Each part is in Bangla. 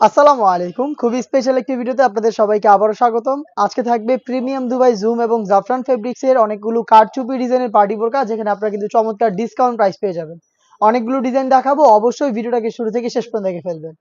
আসসালামু আলাইকুম। খুবই স্পেশাল একটি ভিডিওতে আপনাদের সবাইকে আবারও স্বাগতম। আজকে থাকবে প্রিমিয়াম দুবাই জুম এবং জাফরান ফেব্রিক্স এর অনেকগুলো কারচুপি ডিজাইনের পার্টি বোরকা, যেখানে আপনারা কিন্তু চমৎকার ডিসকাউন্ট প্রাইস পেয়ে যাবেন। অনেকগুলো ডিজাইন দেখাবো, অবশ্যই ভিডিওটাকে শুরু থেকে শেষ পর্যন্ত দেখে ফেলবেন।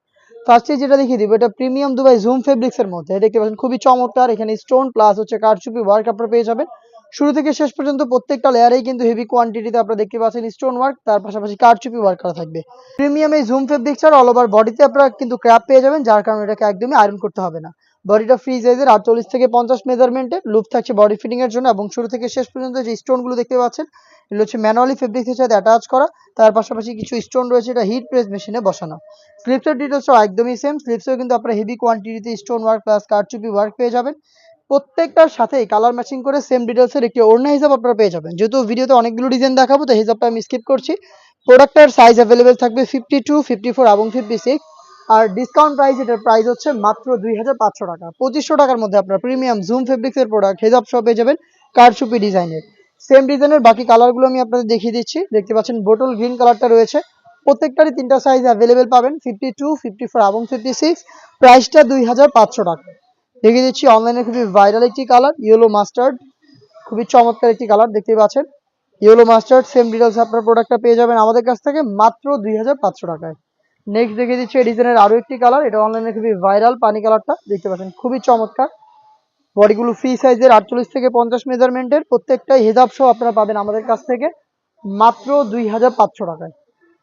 ফার্স্টে যেটা দেখিয়ে দিব, এটা প্রিমিয়াম দুবাই জুম ফেব্রিক্স এর মধ্যে। দেখতে পাচ্ছেন, খুবই চমৎকার। এখানে স্টোন প্লাস হচ্ছে কারচুপি ওয়ার্ক আপনারা পেয়ে যাবেন। শুরু থেকে শেষ পর্যন্ত প্রত্যেকটা লেয়ারেই কিন্তু হেভি কোয়ান্টিটিতে আপনারা দেখতে পাচ্ছেন স্টোন ওয়ার্ক তার পাশাপাশি কারচুপি ওয়ার্ক করা থাকবে। প্রিমিয়াম এই জুম ফেব্রিক্স আর অল ওভার বডিতে আপনারা কিন্তু ক্র্যাপ পেয়ে যাবেন, যার কারণে এটাকে একদমই আয়রন করতে হবে না। বডিটা ফ্রি সাইজের আটচল্লিশ থেকে পঞ্চাশ মেজারমেন্টের লুপ থাকছে বডি ফিটিং এর জন্য এবং শুরু থেকে শেষ পর্যন্ত যে স্টোনগুলো দেখতে পাচ্ছেন, এগুলো হচ্ছে ম্যানুয়ালি ফেব্রিক্সের সাথে অ্যাটাচ করা, তার পাশাপাশি কিছু স্টোন রয়েছে এটা হিট প্রেস মেশিনে বসানো। স্লিপসের ডিটেলসও একদমই সেম স্লিপসেও কিন্তু আপনারা হেভি কোয়ান্টিটিতে স্টোন ওয়ার্ক প্লাস কারচুপি ওয়ার্ক পেয়ে যাবেন। প্রত্যেকটার সাথেই কালার ম্যাচিং করে সেম ডিটেলসের একটি ওড়না হিসাব আপনারা পেয়ে যাবেন। যেহেতু ভিডিওতে অনেকগুলো ডিজাইন দেখাবো, তো হিসাবটা আমি স্কিপ করছি। প্রোডাক্টের সাইজ অ্যাভেলেবেল থাকবে ফিফটি টু ফিফটি ফোর এবং ফিফটি সিক্স আর ডিসকাউন্ট প্রাইস এটার প্রাইস হচ্ছে মাত্র দুই হাজার পাঁচশো টাকা। পঁচিশশো টাকার মধ্যে আপনার প্রিমিয়াম জুম ফেব্রিক্সের প্রোডাক্ট হেজাব সব পেয়ে যাবেন কারচুপি ডিজাইনের সেম ডিজাইনের বাকি কালারগুলো আমি আপনাদের দেখিয়ে দিচ্ছি। দেখতে পাচ্ছেন বোটল গ্রিন কালারটা রয়েছে। প্রত্যেকটারই তিনটা সাইজ অ্যাভেলেবেল পাবেন ফিফটি টু ফিফটি ফোর এবং ফিফটি সিক্স প্রাইসটা দুই হাজার পাঁচশো টাকা। দেখিয়ে দিচ্ছি অনলাইনে খুবই ভাইরাল একটি কালার ইয়েলো মাস্টার্ড খুবই চমৎকার একটি কালার দেখতে পাচ্ছেন। ইয়েলো মাস্টার্ড সেম ডিটেলস আপনার প্রোডাক্টটা পেয়ে যাবেন আমাদের কাছ থেকে, মাত্র দুই হাজার পাঁচশো টাকায়। নেক্সট দেখিয়ে দিচ্ছি, এই ডিজাইনের আরও একটি কালার এটা অনলাইনে খুবই ভাইরাল পানি কালারটা দেখতে পাচ্ছেন, খুবই চমৎকার। বডিগুলো ফ্রি সাইজের আটচল্লিশ থেকে পঞ্চাশ মেজারমেন্টের প্রত্যেকটাই হেজাব সহ আপনারা পাবেন আমাদের কাছ থেকে, মাত্র দুই হাজার পাঁচশো টাকায়।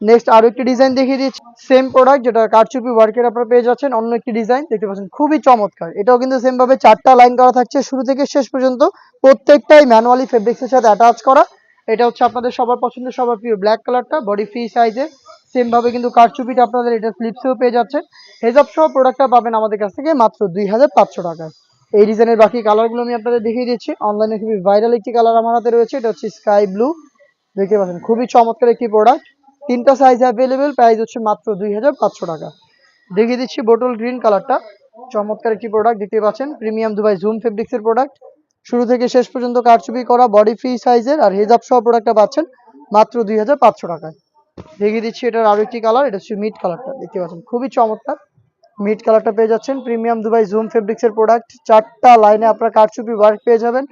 নেক্সট আরও একটি ডিজাইন দেখিয়ে দিচ্ছি। সেম প্রোডাক্ট যেটা কারচুপি ওয়ার্কের আপনারা পেয়ে যাচ্ছেন, অন্য একটি ডিজাইন দেখতে পাচ্ছেন, খুবই চমৎকার। এটাও কিন্তু সেম ভাবে চারটা লাইন করা থাকছে। শুরু থেকে শেষ পর্যন্ত প্রত্যেকটাই ম্যানুয়ালি ফেব্রিক্সের সাথে অ্যাটাচ করা। এটা হচ্ছে আপনাদের সবার পছন্দের সবার প্রিয় ব্ল্যাক কালারটা বডি ফ্রি সাইজে সেম ভাবে কিন্তু কারচুপিটা আপনাদের এটা স্লিপসেও পেয়ে যাচ্ছেন। হেজাব সহ প্রোডাক্টটা পাবেন আমাদের কাছ থেকে মাত্র দুই হাজার পাঁচশো এই ডিজাইনের বাকি কালারগুলো আমি আপনাদের দেখিয়ে দিচ্ছি। অনলাইনে খুবই ভাইরাল একটি কালার আমার হাতে রয়েছে, এটা হচ্ছে স্কাই ব্লু দেখতে পাচ্ছেন, খুবই চমৎকার একটি প্রোডাক্ট তিনটা সাইজ অ্যাভেলেবেল প্রাইস হচ্ছে মাত্র দুই হাজার পাঁচশো টাকা। দেখিয়ে দিচ্ছি বোটল গ্রিন কালারটা চমৎকার একটি প্রোডাক্ট দেখতে পাচ্ছেন? প্রিমিয়াম দুবাই জুম ফেব্রিক্সের প্রোডাক্ট শুরু থেকে শেষ পর্যন্ত কারচুপি করা বডি ফ্রি সাইজের আর হেজাব সহ প্রোডাক্টটা পাচ্ছেন মাত্র দুই হাজার পাঁচশো টাকায়। দেখিয়ে দিচ্ছি এটার আরও একটি কালার এটা হচ্ছে মিট কালারটা দেখতে পাচ্ছেন? খুবই চমৎকার। মিট কালারটা পেয়ে যাচ্ছেন প্রিমিয়াম দুবাই জুম ফেব্রিক্সের প্রোডাক্ট চারটা লাইনে আপনারা কারচুপি ওয়ার্ক পেয়ে যাবেন।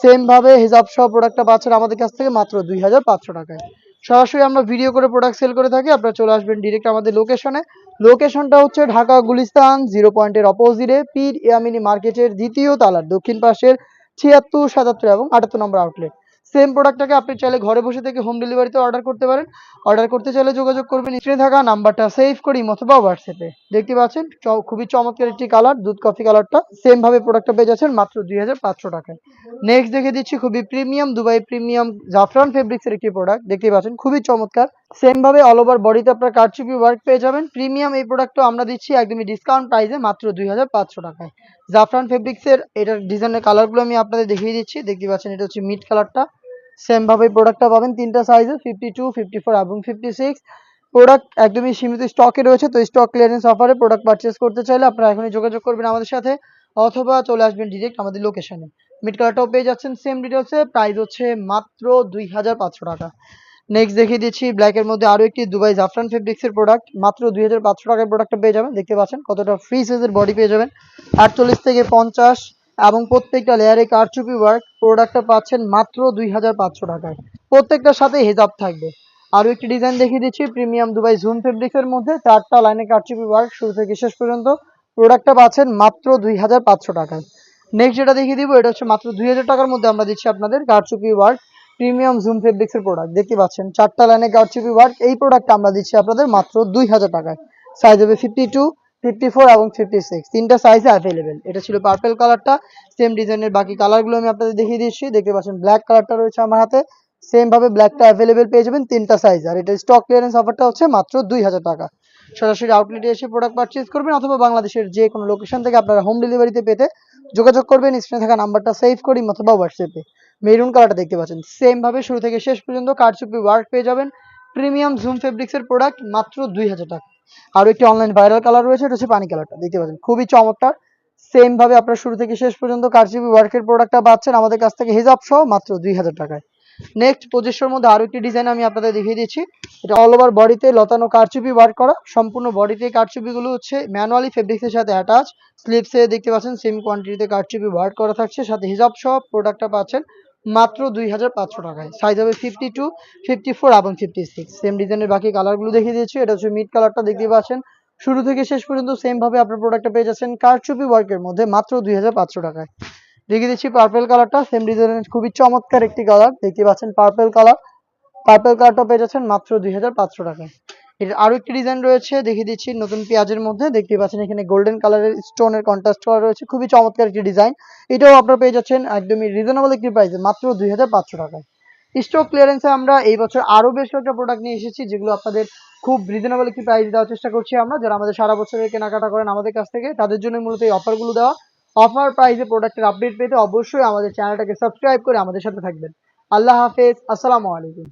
সেম ভাবে হিজাব সহ প্রোডাক্টটা পাচ্ছেন আমাদের কাছ থেকে মাত্র দুই হাজার পাঁচশো টাকায়। সরাসরি আমরা ভিডিও করে প্রোডাক্ট সেল করে থাকি, আপনারা চলে আসবেন ডিরেক্ট আমাদের লোকেশনে লোকেশনটা হচ্ছে ঢাকা গুলিস্তান জিরো পয়েন্টের অপোজিটে পীর ইয়ামিনী মার্কেটের দ্বিতীয় তালার দক্ষিণ পাশের ছিয়াত্তর সাতাত্তর এবং আটাত্তর নম্বর আউটলেট সেম প্রোডাক্টটাকে আপনি চাইলে ঘরে বসে থেকে হোম ডেলিভারিতে অর্ডার করতে পারেন। অর্ডার করতে চাইলে যোগাযোগ করবেন স্ক্রিনে থাকা নাম্বারটা সেভ করি অথবা হোয়াটসঅ্যাপে দেখতে পাচ্ছেন? খুবই চমৎকার একটি কালার দুধ কফি কালারটা সেম ভাবে প্রোডাক্টটা পেয়ে যাচ্ছেন মাত্র দুই হাজার পাঁচশো টাকায়। নেক্সট দেখে দিচ্ছি খুবই প্রিমিয়াম দুবাই প্রিমিয়াম জাফরান ফেব্রিক্সের একটি প্রোডাক্ট দেখতে পাচ্ছেন? খুবই চমৎকার। সেম ভাবে অল ওভার বডিতে আপনার কারচুপি ওয়ার্ক পেয়ে যাবেন। প্রিমিয়াম এই প্রোডাক্টটা আমরা দিচ্ছি একদমই ডিসকাউন্ট প্রাইসে মাত্র দুই হাজার পাঁচশো টাকায়। জাফরান ফেব্রিক্সের এটার ডিজাইনের কালারগুলো আমি আপনাদের দেখিয়ে দিচ্ছি। দেখতে পাচ্ছেন এটা হচ্ছে মিট কালারটা সেম ভাবে প্রোডাক্টটা পাবেন। তিনটা সাইজে ফিফটি টু ফিফটি ফোর এবং ফিফটি সিক্স প্রোডাক্ট একদমই সীমিত স্টকে রয়েছে, তো স্টক ক্লিয়ারেন্স অফারে প্রোডাক্ট পারচেস করতে চাইলে আপনারা এখনই যোগাযোগ করবেন আমাদের সাথে, অথবা চলে আসবেন ডিরেক্ট আমাদের লোকেশনে মিড কালারটাও পেয়ে যাচ্ছেন সেম ডিটেলসে প্রাইস হচ্ছে মাত্র দুই হাজার পাঁচশো টাকা। নেক্সট দেখিয়ে দিচ্ছি ব্ল্যাকের মধ্যে আরও একটি দুবাই জাফরান ফেব্রিক্সের প্রোডাক্ট মাত্র দুই হাজার পাঁচশো টাকার প্রোডাক্টটা পেয়ে যাবেন। দেখতে পাচ্ছেন কতটা ফ্রি সাইজের বডি পেয়ে যাবেন। আটচল্লিশ থেকে পঞ্চাশ এবং প্রত্যেকটা লেয়ারে কারচুপি ওয়ার্ক প্রোডাক্টটা পাচ্ছেন মাত্র দুই হাজার পাঁচশো টাকায়। প্রত্যেকটার সাথে হেজাব থাকবে। আরও একটি ডিজাইন দেখিয়ে দিচ্ছি প্রিমিয়াম দুবাই জুম ফেব্রিক্সের মধ্যে চারটা লাইনে কারচুপি ওয়ার্ক শুরু থেকে শেষ পর্যন্ত প্রোডাক্টটা পাচ্ছেন মাত্র দুই হাজার পাঁচশো টাকায়। নেক্সট যেটা দেখিয়ে দিব, এটা হচ্ছে মাত্র দুই হাজার টাকার মধ্যে আমরা দিচ্ছি আপনাদের কারচুপি ওয়ার্ক প্রিমিয়াম জুম ফেব্রিক্সের প্রোডাক্ট দেখতে পাচ্ছেন, চারটা লাইনে কারচুপি ওয়ার্ক এই প্রোডাক্টটা আমরা দিচ্ছি আপনাদের মাত্র দুই হাজার টাকায়। সাইজ হবে ফিফটি টু ফিফটি ফোর এবং ফিফটি সিক্স তিনটা সাইজে অ্যাভেলেবেল এটা ছিল পার্পেল কালারটা সেম ডিজাইনের বাকি কালারগুলো আমি আপনাদের দেখিয়ে দিচ্ছি। দেখতে পাচ্ছেন ব্ল্যাক কালারটা রয়েছে আমার হাতে। সেম ভাবে ব্ল্যাকটা অ্যাভেলেবেল পেয়ে যাবেন তিনটা সাইজ আর এটা স্টক ক্লিয়ারেন্স অফারটা হচ্ছে মাত্র দুই হাজার টাকা। সরাসরি আউটলেটে এসে প্রোডাক্ট পারচেজ করবেন অথবা বাংলাদেশের যে কোনো লোকেশন থেকে আপনারা হোম ডেলিভারিতে পেতে যোগাযোগ করবেন। স্ক্রিনে থাকা নাম্বারটা সেভ করি অথবা হোয়াটসঅ্যাপে মেরুন কালারটা দেখতে পাচ্ছেন। সেম ভাবে শুরু থেকে শেষ পর্যন্ত কারচুপি ওয়ার্ক পেয়ে যাবেন। প্রিমিয়াম জুম ফেব্রিক্সের প্রোডাক্ট মাত্র দুই হাজার টাকা। আরও একটি অনলাইন ভাইরাল কালার রয়েছে, এটা হচ্ছে পানি কালারটা দেখতে পাচ্ছেন, খুবই চমৎকার। সেম ভাবে আপনারা শুরু থেকে শেষ পর্যন্ত কারচুপি ওয়ার্কের প্রোডাক্টটা পাচ্ছেন। আমাদের কাছ থেকে হিজাব সহ মাত্র দুই হাজার টাকায়। নেক্সট পঁচিশশোর মধ্যে আরও একটি ডিজাইন আমি আপনাদের দেখিয়ে দিচ্ছি। এটা অল ওভার বডিতে লতানো কারচুপি ওয়ার্ক করা। সম্পূর্ণ বডিতে কারচুপিগুলো হচ্ছে ম্যানুয়ালি ফেব্রিক্সের সাথে অ্যাটাচ স্লিপসে দেখতে পাচ্ছেন সেম কোয়ান্টিটিতে কারচুপি ওয়ার্ক করা থাকছে। সাথে হিজাব সহ প্রোডাক্টটা পাচ্ছেন। মাত্র দুই হাজার পাঁচশো টাকায়। সাইজ হবে ফিফটি টু ফিফটি ফোর এবং ফিফটি সিক্স সেম ডিজাইনের বাকি কালারগুলো দেখিয়ে দিয়েছি। এটা হচ্ছে মিড কালারটা দেখতে পাচ্ছেন। শুরু থেকে শেষ পর্যন্ত সেম ভাবে আপনার প্রোডাক্টটা পেয়ে যাচ্ছেন কারচুপি ওয়ার্কের মধ্যে মাত্র দুই হাজার পাঁচশো টাকায়। দেখিয়ে দিচ্ছি পার্পেল কালারটা সেম ডিজাইনের খুবই চমৎকার একটি কালার দেখতে পাচ্ছেন পার্পেল কালার পার্পেল কালারটা পেয়ে যাচ্ছেন মাত্র দুই হাজার পাঁচশো টাকায়। এর আরও একটি ডিজাইন রয়েছে, দেখিয়ে দিচ্ছি, নতুন পেঁয়াজের মধ্যে। দেখতে পাচ্ছেন এখানে গোল্ডেন কালারের স্টোনের কন্ট্রাস্ট করা রয়েছে। খুবই চমৎকার একটি ডিজাইন এটাও আপনারা পেয়ে যাচ্ছেন একদমই রিজনেবল একটি প্রাইসে মাত্র দুই হাজার পাঁচশো টাকায়। স্টক ক্লিয়ারেন্সে আমরা এই বছর আরও বেশ কয়েকটা প্রোডাক্ট নিয়ে এসেছি, যেগুলো আপনাদের খুব রিজনেবল একটি প্রাইস দেওয়ার চেষ্টা করছি আমরা। যারা আমাদের সারা বছরের কেনাকাটা করেন আমাদের কাছ থেকে, তাদের জন্য মূলত এই অফারগুলো দেওয়া। অফার প্রাইসে প্রোডাক্টের আপডেট পেতে অবশ্যই আমাদের চ্যানেলটাকে সাবস্ক্রাইব করে আমাদের সাথে থাকবেন। আল্লাহ হাফেজ, আসসালামু আলাইকুম।